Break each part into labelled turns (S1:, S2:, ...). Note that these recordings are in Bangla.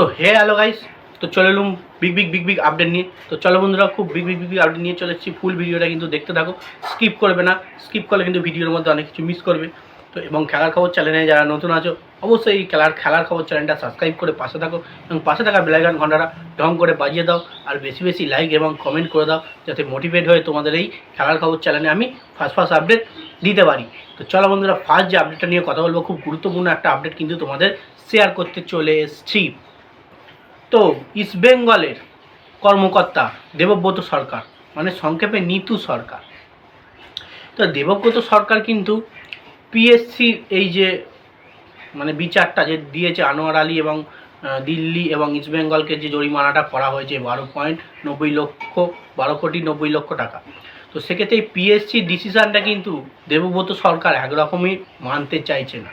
S1: তো হে হ্যালো গাইস তো চলে এলুম big big big big update নিয়ে। তো চলো বন্ধুরা, খুব big big big big update নিয়ে চলে এসেছি। ফুল ভিডিওটা কিন্তু দেখতে থাকো। স্কিপ করবে না। স্কিপ করলে কিন্তু ভিডিওর মধ্যে অনেক কিছু মিস করবে। তো এবং খেলার খবর চ্যানেলে যারা নতুন আছো, অবশ্যই এই খেলার খেলার খবর চ্যানেলটা সাবস্ক্রাইব করে পাশে থাকো এবং পাশে থাকা বেলাইকান ঘন্টাটা ঢং করে বাজিয়ে দাও আর বেশি বেশি লাইক এবং কমেন্ট করে দাও যাতে মোটিভেট হয়ে তোমাদের এই খেলার খবর চ্যানেলে আমি ফার্স্ট ফার্স্ট আপডেট দিতে পারি। তো চলো বন্ধুরা ফার্স্ট যে আপডেটটা নিয়ে কথা বলব, খুব গুরুত্বপূর্ণ একটা আপডেট কিন্তু তোমাদের শেয়ার করতে চলে এসছি। তো ইস্ট বেঙ্গলের কর্মকর্তা দেবব্রত সরকার মানে সংক্ষেপে নিতু সরকার। তো দেবব্রত সরকার কিন্তু পিএসসির এই যে মানে বিচারটা যে দিয়েছে আনোয়ার আলী এবং দিল্লি এবং ইস্ট বেঙ্গলকে যে জরিমানাটা করা হয়েছে বারো পয়েন্ট নব্বই লক্ষ, বারো কোটি নব্বই লক্ষ টাকা। তো সেক্ষেত্রে এই পিএসসির ডিসিশানটা কিন্তু দেবব্রত সরকার একরকমই মানতে চাইছে না।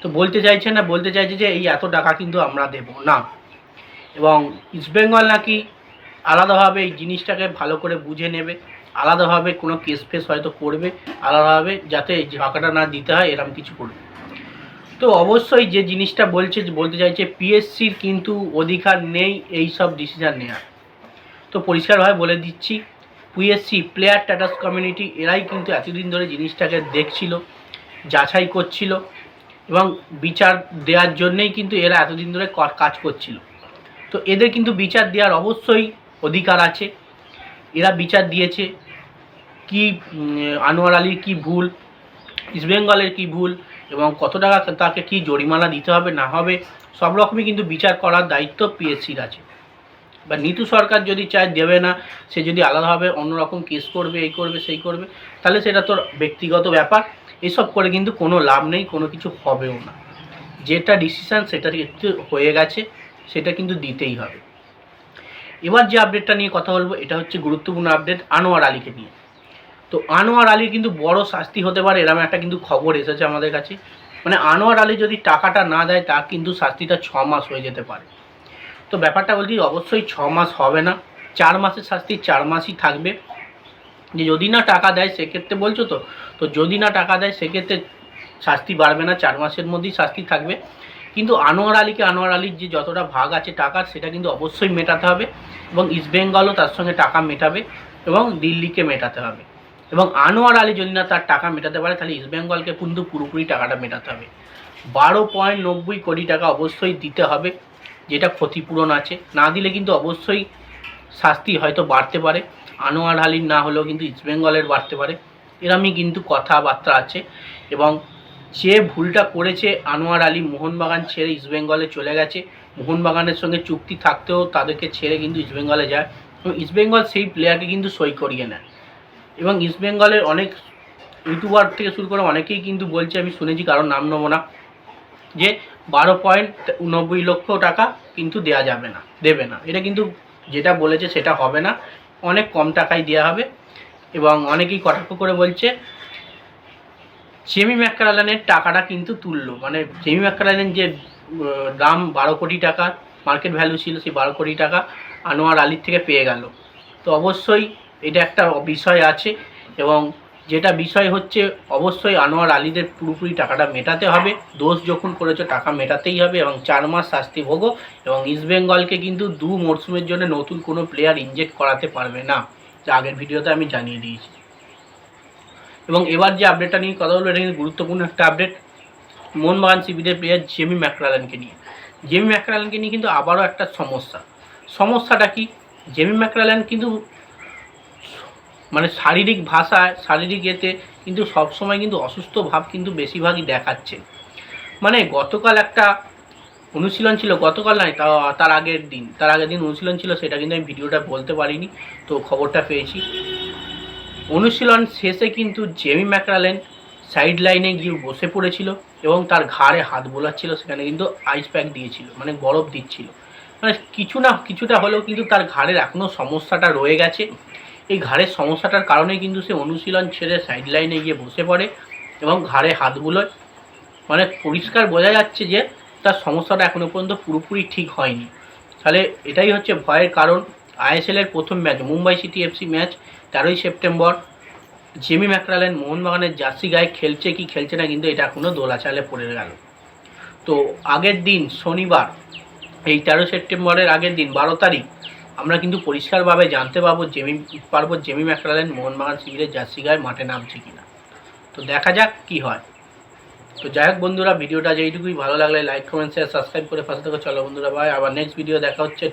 S1: তো বলতে চাইছে না, বলতে চাইছে যে এই এত টাকা কিন্তু আমরা দেব না। এবং ইস্টবেঙ্গল নাকি আলাদাভাবে এই জিনিসটাকে ভালো করে বুঝে নেবে, আলাদাভাবে কোনো কেস ফেস হয়তো করবে, আলাদাভাবে যাতে টাকাটা না দিতে হয় এরকম কিছু করবে। তো অবশ্যই যে জিনিসটা বলছে, বলতে চাইছে পিএসসির কিন্তু অধিকার নেই এই সব ডিসিশান নেওয়ার তো পরিষ্কারভাবে বলে দিচ্ছি পিএসসি প্লেয়ার স্ট্যাটাস কমিউনিটি এরাই কিন্তু এতদিন ধরে জিনিসটাকে দেখছিল, যাচাই করছিল এবং বিচার দেওয়ার জন্যেই কিন্তু এরা এতদিন ধরে কাজ করছিল। তো এদের কিন্তু বিচার দেওয়ার অবশ্যই অধিকার আছে। এরা বিচার দিয়েছে কি আনোয়ার আলীর কি ভুল ইস্টবেঙ্গলের কি ভুল এবং কত টাকা তাকে কি জরিমানা দিতে হবে, না হবে, সব রকমই কিন্তু বিচার করার দায়িত্ব পিএসসির আছে। বা নিতু সরকার যদি চায় দেবে না, সে যদি আলাদাভাবে অন্যরকম কেস করবে, এই করবে, সেই করবে, তাহলে সেটা তোর ব্যক্তিগত ব্যাপার। এসব করে কিন্তু কোনো লাভ নেই, কোনো কিছু হবেও না। যেটা ডিসিশান সেটা হয়ে গেছে। সেটা কিন্তু দিতেই হবে। এবার যে আপডেটটা নিয়ে কথা বলব, এটা হচ্ছে গুরুত্বপূর্ণ আপডেট আনোয়ার আলীকে নিয়ে। তো আনোয়ার আলীর কিন্তু বড় শাস্তি হতে পারে এরকম একটা কিন্তু খবর এসেছে আমাদের কাছে। মানে আনোয়ার আলী যদি টাকাটা না দেয়, তার কিন্তু শাস্তিটা ছ মাস হয়ে যেতে পারে। তো ব্যাপারটা বলছি, অবশ্যই ছ মাস হবে না। চার মাসের শাস্তি চার মাসই থাকবে। যে যদি না টাকা দেয়, সেক্ষেত্রে বলছো তো? তো যদি না টাকা দেয়, সেক্ষেত্রে শাস্তি বাড়বে না, চার মাসের মধ্যেই শাস্তি থাকবে। কিন্তু আনোয়ার আলীকে, আনোয়ার আলীর যে যতটা ভাগ আছে টাকার সেটা কিন্তু অবশ্যই মেটাতে হবে এবং ইস্টবেঙ্গলও তার সঙ্গে টাকা মেটাবে এবং দিল্লিকে মেটাতে হবে। এবং আনোয়ার আলী যদি না তার টাকা মেটাতে পারে, তাহলে ইস্টবেঙ্গলকে কিন্তু পুরোপুরি টাকাটা মেটাতে হবে। বারো পয়েন্ট নব্বই কোটি টাকা অবশ্যই দিতে হবে, যেটা ক্ষতিপূরণ আছে। না দিলে কিন্তু অবশ্যই শাস্তি হয়তো বাড়তে পারে। আনোয়ার আলীর না হলেও কিন্তু ইস্টবেঙ্গলের বাড়তে পারে। এরমই কিন্তু কথাবার্তা আছে এবং যে ভুলটা করেছে আনোয়ার আলী, মোহনবাগান ছেড়ে ইস্টবেঙ্গলে চলে গেছে। মোহনবাগানের সঙ্গে চুক্তি থাকতেও তাদেরকে ছেড়ে কিন্তু ইস্টবেঙ্গলে যায়। এবং ইস্টবেঙ্গল সেই প্লেয়ারকে কিন্তু সই করিয়ে নেয়। এবং ইস্টবেঙ্গলের অনেক ইউটিউবার থেকে শুরু করে অনেকেই কিন্তু বলছে, আমি শুনেছি কারণ নাম নেব না, যে বারো পয়েন্ট নব্বই লক্ষ টাকা কিন্তু দেয়া যাবে না, দেবে না। এটা কিন্তু যেটা বলেছে সেটা হবে না। অনেক কম টাকায় দেওয়া হবে। এবং অনেকেই কটাক্ষ করে বলছে জেমি ম্যাককালানের টাকাটা কিন্তু তুললো। মানে জেমি ম্যাককালানের যে দাম বারো কোটি টাকা মার্কেট ভ্যালু ছিল সেই বারো কোটি টাকা আনোয়ার আলীর থেকে পেয়ে গেল। তো অবশ্যই এটা একটা বিষয় আছে এবং যেটা বিষয় হচ্ছে অবশ্যই আনোয়ার আলীদের পুরোপুরি টাকাটা মেটাতে হবে। দোষ যখন করেছ, টাকা মেটাতেই হবে এবং চার মাস শাস্তি ভোগো এবং ইস্টবেঙ্গলকে কিন্তু দু মরশুমের জন্য নতুন কোনো প্লেয়ার ইনজেক্ট করাতে পারবে না। যা আগের ভিডিওতে আমি জানিয়ে দিয়েছি। এবং এবার যে আপডেটটা নিয়ে কথা বলব, এটা কিন্তু গুরুত্বপূর্ণ একটা আপডেট মোহনবাগান শিবিরের প্লেয়ার জেমি ম্যাকরালানকে নিয়ে। জেমি ম্যাকরালানকে নিয়ে কিন্তু আবারও একটা সমস্যা। সমস্যাটা কি? জেমি ম্যাকরালান কিন্তু মানে শারীরিক ভাষায়, শারীরিক এতে কিন্তু সবসময় কিন্তু অসুস্থ ভাব কিন্তু বেশিরভাগই দেখাচ্ছে। মানে গতকাল একটা অনুশীলন ছিল, গতকাল নয়, তা, তার আগের দিন, তার আগের দিন অনুশীলন ছিল, সেটা কিন্তু আমি ভিডিওটা বলতে পারিনি, তো খবরটা পেয়েছি। অনুশীলন শেষে কিন্তু জেমি ম্যাকরালেন সাইড লাইনে গিয়ে বসে পড়েছিল এবং তার ঘাড়ে হাত বোলাচ্ছিল, সেখানে কিন্তু আইস প্যাক দিয়েছিল মানে বরফ দিচ্ছিল। মানে কিছু না, কিছুটা হলেও কিন্তু তার ঘাড়ের এখনও সমস্যাটা রয়ে গেছে। এই ঘাড়ের সমস্যাটার কারণে কিন্তু সে অনুশীলন ছেড়ে সাইড লাইনে গিয়ে বসে পড়ে এবং ঘাড়ে হাত বুলোয়। মানে পরিষ্কার বোঝা যাচ্ছে যে তার সমস্যাটা এখনও পর্যন্ত পুরোপুরি ঠিক হয়নি। তাহলে এটাই হচ্ছে ভয়ের কারণ। আইএসএলের প্রথম match, Mumbai City FC match, তেরোই সেপ্টেম্বর। জেমি ম্যাকরালেন, মোহনবাগানের জার্সি গায়ে খেলছে কি খেলছে না কিন্তু এটা এখনও দোলাচালে পড়ে গেল। তো আগের দিন শনিবার, এই তেরো সেপ্টেম্বরের আগের দিন বারো তারিখ, আমরা কিন্তু পরিষ্কারভাবে জানতে পারব জেমি পারব জেমি ম্যাকরালেন মোহনবাগান শিবিরের জার্সি গায়ে মাঠে নামছে কিনা তো দেখা যাক কি হয়। তো যাই হোক বন্ধুরা, ভিডিওটা যেইটুকুই ভালো লাগলে লাইক কমেন্ট শেয়ার সাবস্ক্রাইব করে পাশে থেকে। চলো বন্ধুরা ভাই আবার নেক্সট ভিডিও দেখা হচ্ছে।